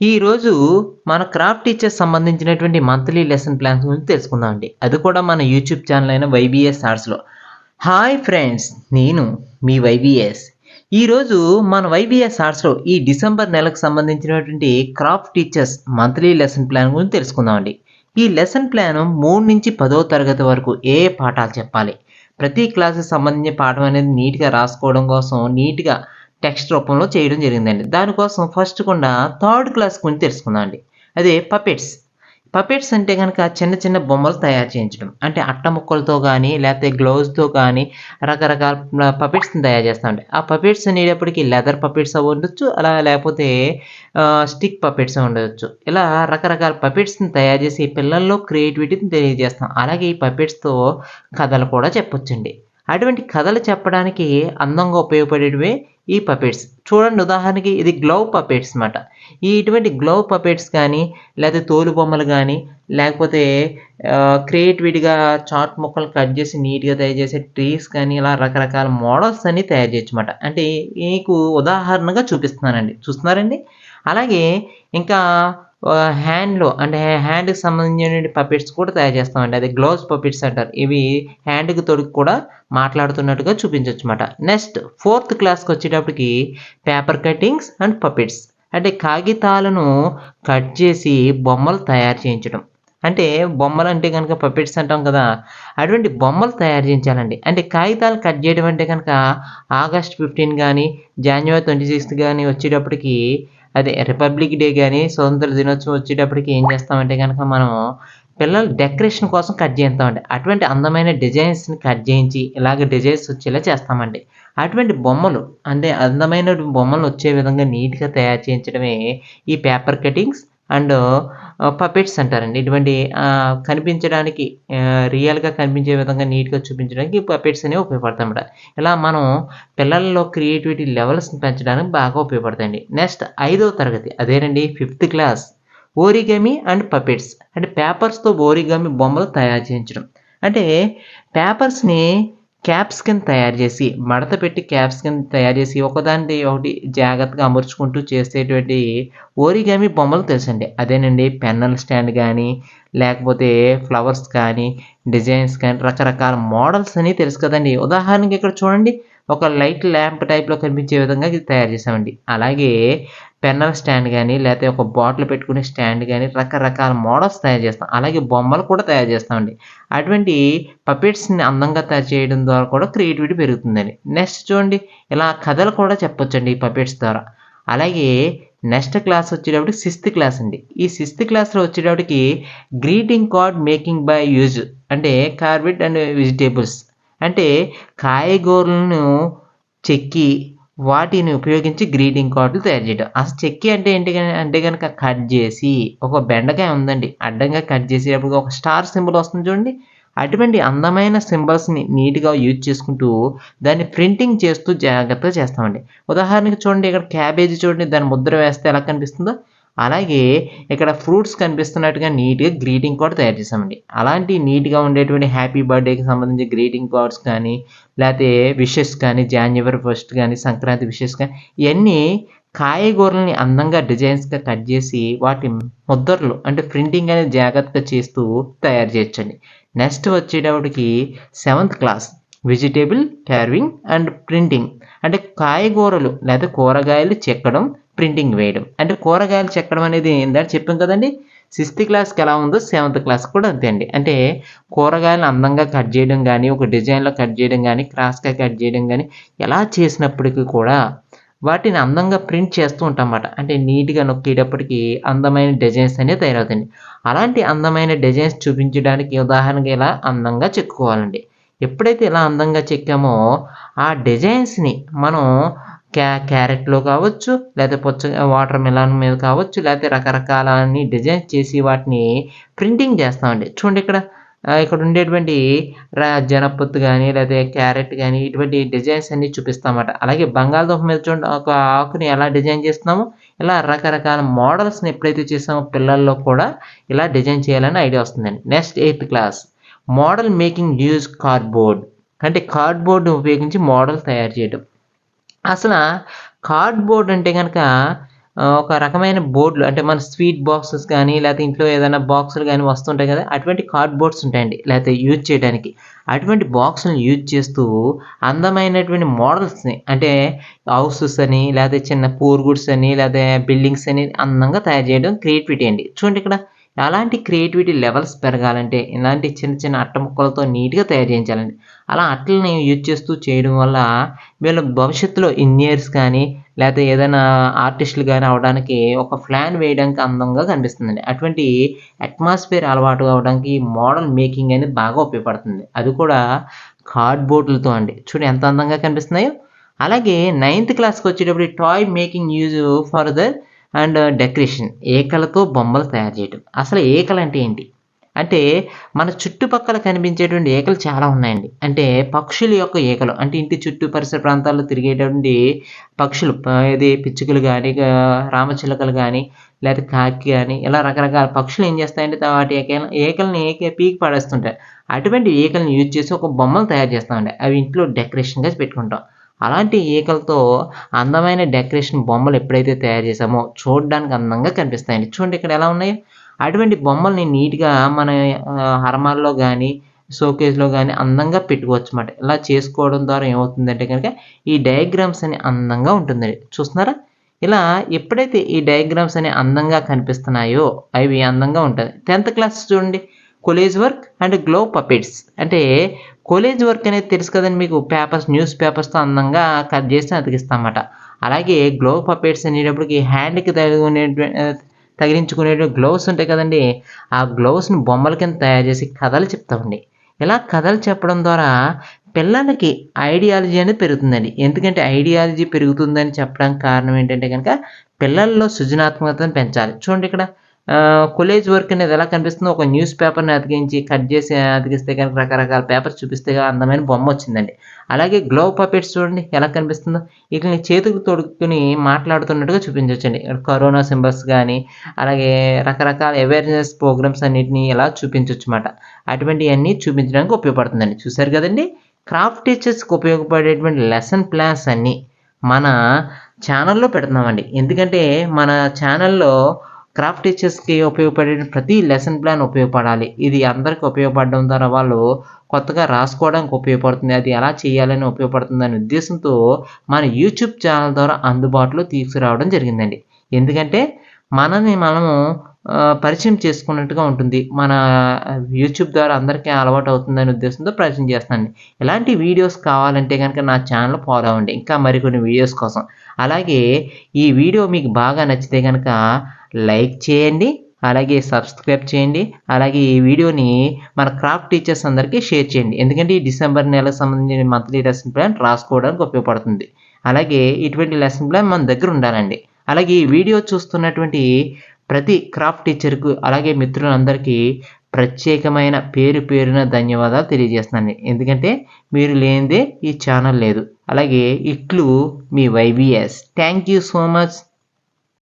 ఈరోజు మన craft teachers సంబంధించినటువంటి మంత్లీ లెసన్ ప్లాన్స్ గురించి తెలుసుకుందాం అండి. అది కూడా మన యూట్యూబ్ ఛానల్ అయిన వైబీఎస్ ఆర్ట్స్లో హాయ్ ఫ్రెండ్స్ నేను మీ వైబీఎస్. ఈరోజు మన వైబీఎస్ ఆర్ట్స్లో ఈ డిసెంబర్ నెలకు సంబంధించినటువంటి craft teachers monthly lesson plan గురించి తెలుసుకుందాం అండి. ఈ లెసన్ ప్లాన్ మూడు నుంచి పదో తరగతి వరకు ఏ ఏ పాఠాలు చెప్పాలి? ప్రతి క్లాస్కి సంబంధించిన పాఠం అనేది నీట్గా రాసుకోవడం కోసం నీట్గా టెక్స్ట్ రూపంలో చేయడం జరిగిందండి. దానికోసం ఫస్ట్ కూడా థర్డ్ క్లాస్ గురించి తెలుసుకుందాం అండి. అదే పపెట్స్ పపెట్స్ అంటే కనుక చిన్న చిన్న బొమ్మలు తయారు చేయించడం. అంటే అట్ట ముక్కలతో కానీ లేకపోతే గ్లౌజ్తో కానీ రకరకాల పపెట్స్ని తయారు చేస్తామండి ఆ పపెట్స్ అనేటప్పటికి లెదర్ పపెట్స్ అవి ఉండొచ్చు అలా లేకపోతే స్టిక్ పపెట్స్ ఉండవచ్చు ఇలా రకరకాల పపెట్స్ని తయారు చేసి పిల్లల్లో క్రియేటివిటీని తెలియజేస్తాం. అలాగే ఈ పపెట్స్తో కథలు కూడా చెప్పొచ్చండి. అటువంటి కథలు చెప్పడానికి అందంగా ఉపయోగపడేటివే ఈ పపెట్స్ చూడండి ఉదాహరణకి ఇది గ్లౌ పపెట్స్ అన్నమాట ఈ ఇటువంటి గ్లౌ పపెట్స్ కానీ లేకపోతే తోలు బొమ్మలు కానీ లేకపోతే క్రియేటివిటీగా చాట్ ముక్కలు కట్ చేసి నీట్గా తయారు చేసే ట్రీస్ కానీ ఇలా రకరకాల మోడల్స్ అన్ని తయారు చేయొచ్చు అనమాట అంటే మీకు ఉదాహరణగా చూపిస్తున్నానండి. చూస్తున్నారండి? అలాగే ఇంకా హ్యాండ్లో అంటే హ్యాండ్కి సంబంధించిన పపెట్స్ కూడా తయారు చేస్తామండి. అదే గ్లౌజ్ పపెట్స్ అంటారు. ఇవి హ్యాండ్కి తొడుగు కూడా మాట్లాడుతున్నట్టుగా చూపించవచ్చు అనమాట నెక్స్ట్ ఫోర్త్ క్లాస్కి వచ్చేటప్పటికి పేపర్ కటింగ్స్ అండ్ పపెట్స్ అంటే కాగితాలను కట్ చేసి బొమ్మలు తయారు చేయించడం. అంటే బొమ్మలు అంటే కనుక పపెట్స్ అంటాం కదా అటువంటి బొమ్మలు తయారు చేయించాలండి. అంటే కాగితాలు కట్ చేయడం అంటే కనుక ఆగస్ట్ ఫిఫ్టీన్ కానీ జనవరి ట్వంటీ సిక్స్త్ కానీ వచ్చేటప్పటికి అదే రిపబ్లిక్ డే కానీ స్వతంత్ర దినోత్సవం వచ్చేటప్పటికి ఏం చేస్తామంటే కనుక మనం పిల్లలు డెకరేషన్ కోసం కట్ చేస్తామండి. అటువంటి అందమైన డిజైన్స్ని కట్ చేయించి ఇలాగ డిజైన్స్ వచ్చేలా చేస్తామండి. అటువంటి బొమ్మలు అంటే అందమైన బొమ్మలు వచ్చే విధంగా నీట్గా తయారు చేయించడమే ఈ పేపర్ కటింగ్స్ అండ్ పపెట్స్ అంటారండి. ఇటువంటి కనిపించడానికి రియల్గా కనిపించే విధంగా నీట్గా చూపించడానికి పపెట్స్ అనేవి ఉపయోగపడతాయి ఇలా మనం పిల్లల్లో క్రియేటివిటీ లెవెల్స్ని పెంచడానికి బాగా ఉపయోగపడతాయండి. నెక్స్ట్ ఐదవ తరగతి. అదేనండి fifth class origami and puppets అంటే పేపర్స్తో ఓరిగమి బొమ్మలు తయారు చేయించడం. అంటే పేపర్స్ని క్యాప్స్కిన్ తయారు చేసి మడత పెట్టి క్యాప్స్కిన్ తయారు చేసి ఒకదాని ఒకటి జాగ్రత్తగా అమర్చుకుంటూ చేసేటువంటి ఓరిగామి బొమ్మలు తెలుసండి. అదేనండి పెన్నల్ స్టాండ్ కానీ లేకపోతే ఫ్లవర్స్ కానీ డిజైన్స్ కానీ రకరకాల మోడల్స్ అని తెలుసు కదండి. ఉదాహరణకి ఇక్కడ చూడండి. ఒక లైట్ ల్యాంప్ టైప్లో కనిపించే విధంగా ఇది తయారు చేసామండి అలాగే పెన్నల్ స్టాండ్ కానీ లేకపోతే ఒక బాటిల్ పెట్టుకునే స్టాండ్ కానీ రకరకాల మోడల్స్ తయారు చేస్తాం. అలాగే బొమ్మలు కూడా తయారు చేస్తామండి. అటువంటి పపెట్స్ని అందంగా తయారు చేయడం ద్వారా కూడా క్రియేటివిటీ పెరుగుతుందండి. నెక్స్ట్ చూడండి ఇలా కథలు కూడా చెప్పొచ్చండి ఈ పపెట్స్ ద్వారా. అలాగే నెక్స్ట్ క్లాస్ వచ్చేటప్పటికి సిక్స్త్ క్లాస్ అండి. ఈ సిక్స్త్ క్లాస్లో వచ్చేటప్పటికి greeting card making by use అంటే కార్బెట్ అండ్ వెజిటేబుల్స్. అంటే కాయగూరలను చెక్కి వాటిని ఉపయోగించి గ్రీటింగ్ కార్డులు తయారు చేయడం అసలు చెక్కి అంటే ఏంటి అంటే కనుక కట్ చేసి ఒక బెండకాయ ఉందండి. అడ్డంగా కట్ చేసేటప్పుడు ఒక స్టార్ సింబల్ వస్తుంది చూడండి. అటువంటి అందమైన సింబల్స్ని నీట్గా యూజ్ చేసుకుంటూ దాన్ని ప్రింటింగ్ చేస్తూ జాగ్రత్తగా చేస్తామండి. ఉదాహరణకి చూడండి ఇక్కడ క్యాబేజీ చూడండి దాని ముద్ర వేస్తే ఎలా కనిపిస్తుందో? అలాగే ఇక్కడ ఫ్రూట్స్ కనిపిస్తున్నట్టుగా నీట్గా గ్రీటింగ్ కార్డ్ తయారు చేసామండి అలాంటి నీట్గా ఉండేటువంటి హ్యాపీ బర్త్డేకి సంబంధించి గ్రీటింగ్ కార్డ్స్ కానీ లేకపోతే విషెస్ కానీ జాన్యువరి ఫస్ట్ కానీ సంక్రాంతి విషెస్ కానీ ఇవన్నీ కాయగూరల్ని అందంగా డిజైన్స్గా కట్ చేసి వాటి ముద్రలు అంటే ప్రింటింగ్ అనేది జాగ్రత్తగా చేస్తూ తయారు చేయొచ్చండి. నెక్స్ట్ వచ్చేటప్పటికి seventh class vegetable carving and printing. అంటే కాయగూరలు లేదా కూరగాయలు చెక్కడం ప్రింటింగ్ వేయడం. అంటే కూరగాయలు చెక్కడం అనేది ఏంటంటే చెప్పాం కదండి. సిక్స్త్ క్లాస్కి ఎలా ఉందో సెవెంత్ క్లాస్ కూడా అంతే అండి. అంటే కూరగాయలు అందంగా కట్ చేయడం కానీ ఒక డిజైన్లో కట్ చేయడం కానీ క్రాస్గా కట్ చేయడం కానీ ఎలా చేసినప్పటికీ కూడా వాటిని అందంగా ప్రింట్ చేస్తూ ఉంటాం అన్నమాట. అంటే నీట్గా నొక్కేటప్పటికి అందమైన డిజైన్స్ అనేవి తయారవుతాయండి. అలాంటి అందమైన డిజైన్స్ చూపించడానికి ఉదాహరణగా ఇలా అందంగా చెక్కుకోవాలండి. ఎప్పుడైతే ఇలా అందంగా చెక్కామో ఆ డిజైన్స్ని మనం క్యా క్యారెట్లో కావచ్చు లేకపోతే పుచ్చ వాటర్ మిలాన్ మీద కావచ్చు లేకపోతే రకరకాల అన్ని డిజైన్ చేసి వాటిని ప్రింటింగ్ చేస్తామండి. చూడండి ఇక్కడ ఇక్కడ ఉండేటువంటి జనపొత్తు కానీ లేదా క్యారెట్ కానీ ఇటువంటి డిజైన్స్ అన్ని చూపిస్తామన్నమాట. అలాగే బంగాళదుంప మీద చూడండి ఒక ఆకుని ఎలా డిజైన్ చేస్తున్నామో ఇలా రకరకాల మోడల్స్ని ఎప్పుడైతే చేసామో పిల్లల్లో కూడా ఇలా డిజైన్ చేయాలని ఐడియా వస్తుందండి. Next eighth class model making use cardboard. అంటే కార్డ్బోర్డ్ ఉపయోగించి మోడల్ తయారు చేయడం అసలు కార్డ్బోర్డ్ అంటే కనుక ఒక రకమైన బోర్డులు అంటే మన స్వీట్ బాక్సెస్ కానీ లేకపోతే ఇంట్లో ఏదైనా బాక్సులు కానీ వస్తుంటాయి కదా అటువంటి కార్డ్బోర్డ్స్ ఉంటాయండి లేకపోతే యూజ్ చేయడానికి అటువంటి బాక్సులను యూజ్ చేస్తూ అందమైనటువంటి మోడల్స్ని అంటే హౌసెస్ అని లేకపోతే చిన్న పూర్ గుడ్స్ అని లేకపోతే బిల్డింగ్స్ అని అందంగా తయారు చేయడం క్రియేటివిటీ అండి. చూడండి ఇక్కడ అలాంటి క్రియేటివిటీ లెవెల్స్ పెరగాలంటే ఇలాంటి చిన్న చిన్న అట్ట ముక్కలతో నీట్గా తయారు చేయించాలండి. అలా అట్టలని యూజ్ చేస్తూ చేయడం వల్ల వీళ్ళ భవిష్యత్తులో ఇంజనీర్స్ కానీ లేకపోతే ఏదైనా ఆర్టిస్టులు కానీ అవడానికి ఒక ప్లాన్ వేయడానికి అందంగా కనిపిస్తుందండి. అటువంటి అట్మాస్ఫియర్ అలవాటు అవడానికి మోడల్ మేకింగ్ అనేది బాగా ఉపయోగపడుతుంది. అది కూడా కార్డ్బోర్డులతో అండి. చూడు ఎంత అందంగా కనిపిస్తున్నాయో. అలాగే నైన్త్ క్లాస్కి వచ్చేటప్పుడు toy making use for the and decoration ఏకలతో బొమ్మలు తయారు చేయడం అసలు ఏకలు అంటే ఏంటి? అంటే మన చుట్టుపక్కల కనిపించేటువంటి ఏకలు చాలా ఉన్నాయండి. అంటే పక్షుల యొక్క ఏకలు అంటే ఇంటి చుట్టూ పరిసర ప్రాంతాల్లో తిరిగేటువంటి పక్షులు ప- ఇది పిచ్చుకలు కానీ రామచిలకలు కానీ లేదా కాకి కానీ ఇలా రకరకాల పక్షులు ఏం చేస్తాయంటే వాటి ఏకల్ని ఏక పీకి పడేస్తుంటాయి. అటువంటి ఏకల్ని యూజ్ చేసి ఒక బొమ్మలు తయారు చేస్తామండి. అవి ఇంట్లో డెకరేషన్గా పెట్టుకుంటాం. అలాంటి ఈకలతో అందమైన డెకరేషన్ బొమ్మలు ఎప్పుడైతే తయారు చేసామో చూడడానికి అందంగా కనిపిస్తాయండి. చూడండి ఇక్కడ ఎలా ఉన్నాయో. అటువంటి బొమ్మల్ని నీట్గా మన ఆ, హరమాల్లో కానీ షోకేజ్లో కానీ అందంగా పెట్టుకోవచ్చు అన్నమాట ఇలా చేసుకోవడం ద్వారా ఏమవుతుందంటే కనుక ఈ డయాగ్రామ్స్ అని అందంగా ఉంటుందండి. చూస్తున్నారా? ఇలా ఎప్పుడైతే ఈ డయాగ్రామ్స్ అని అందంగా కనిపిస్తున్నాయో అవి అందంగా ఉంటుంది టెన్త్ క్లాస్ చూడండి. Collage work and glove puppets. అంటే కాలేజ్ వర్క్ అనేది తెలుసు కదండి మీకు పేపర్స్ న్యూస్ పేపర్స్తో అందంగా కట్ చేసి అతికిస్తామన్నమాట అలాగే గ్లోవ్ పపేట్స్ అనేటప్పటికి హ్యాండ్కి తగిలినే తగిలించుకునే గ్లోవ్స్ ఉంటాయి కదండి. ఆ గ్లోవ్స్ని బొమ్మల కింద తయారు చేసి కథలు చెప్తామండి. ఇలా కథలు చెప్పడం ద్వారా పిల్లలకి ఐడియాలజీ అనేది పెరుగుతుందండి. ఎందుకంటే ఐడియాలజీ పెరుగుతుందని చెప్పడానికి కారణం ఏంటంటే కనుక పిల్లల్లో సృజనాత్మకతను పెంచాలి. చూడండి ఇక్కడ. కొలేజ్ వర్క్ అనేది ఎలా కనిపిస్తుందో ఒక న్యూస్ పేపర్ని అతికించి కట్ చేసి అతికిస్తే కనుక రకరకాల పేపర్స్ చూపిస్తే అందమైన బొమ్మ వచ్చిందండి. అలాగే గ్లోవ్ పపెట్స్ చూడండి ఎలా కనిపిస్తుందో. వీటిని చేతులు తొడుక్కుని మాట్లాడుతున్నట్టుగా చూపించవచ్చండి కరోనా సింబల్స్ కానీ అలాగే రకరకాల అవేర్నెస్ ప్రోగ్రామ్స్ అన్నిటిని ఇలా చూపించవచ్చు అన్నమాట అటువంటివన్నీ చూపించడానికి ఉపయోగపడుతుందండి. చూసారు కదండి? క్రాఫ్ట్ టీచర్స్కి ఉపయోగపడేటువంటి లెసన్ ప్లాన్స్ అన్నీ మన ఛానల్లో పెడుతున్నామండి. ఎందుకంటే మన ఛానల్లో క్రాఫ్ట్ టీచర్స్కి ఉపయోగపడే ప్రతి లెసన్ ప్లాన్ ఉపయోగపడాలి. ఇది అందరికీ ఉపయోగపడడం ద్వారా వాళ్ళు కొత్తగా రాసుకోవడానికి ఉపయోగపడుతుంది. అది ఎలా చేయాలని ఉపయోగపడుతుంది అనే ఉద్దేశంతో మన యూట్యూబ్ ఛానల్ ద్వారా అందుబాటులో తీసుకురావడం జరిగిందండి. ఎందుకంటే మనని మనము పరిచయం చేసుకున్నట్టుగా ఉంటుంది. మన యూట్యూబ్ ద్వారా అందరికీ అలవాటు అవుతుందనే ఉద్దేశంతో పరిచయం చేస్తానండి ఇలాంటి వీడియోస్ కావాలంటే కనుక నా ఛానల్ ఫాలో అవ్వండి. ఇంకా మరికొన్ని వీడియోస్ కోసం. అలాగే ఈ వీడియో మీకు బాగా నచ్చితే కనుక లైక్ చేయండి అలాగే సబ్స్క్రైబ్ చేయండి అలాగే ఈ వీడియోని మన క్రాఫ్ట్ టీచర్స్ అందరికీ షేర్ చేయండి. ఎందుకంటే ఈ డిసెంబర్ నెలకు సంబంధించిన మంత్లీ లెసన్ ప్లాన్ రాసుకోవడానికి ఉపయోగపడుతుంది. అలాగే ఇటువంటి లెసన్ ప్లాన్ మన దగ్గర ఉండాలండి. అలాగే ఈ వీడియో చూస్తున్నటువంటి ప్రతి క్రాఫ్ట్ టీచర్కు అలాగే మిత్రులందరికీ ప్రత్యేకమైన పేరు పేరున ధన్యవాదాలు తెలియజేస్తున్నాను ఎందుకంటే మీరు లేనిదే ఈ ఛానల్ లేదు. అలాగే ఇట్లు మీ YBS. Thank you so much.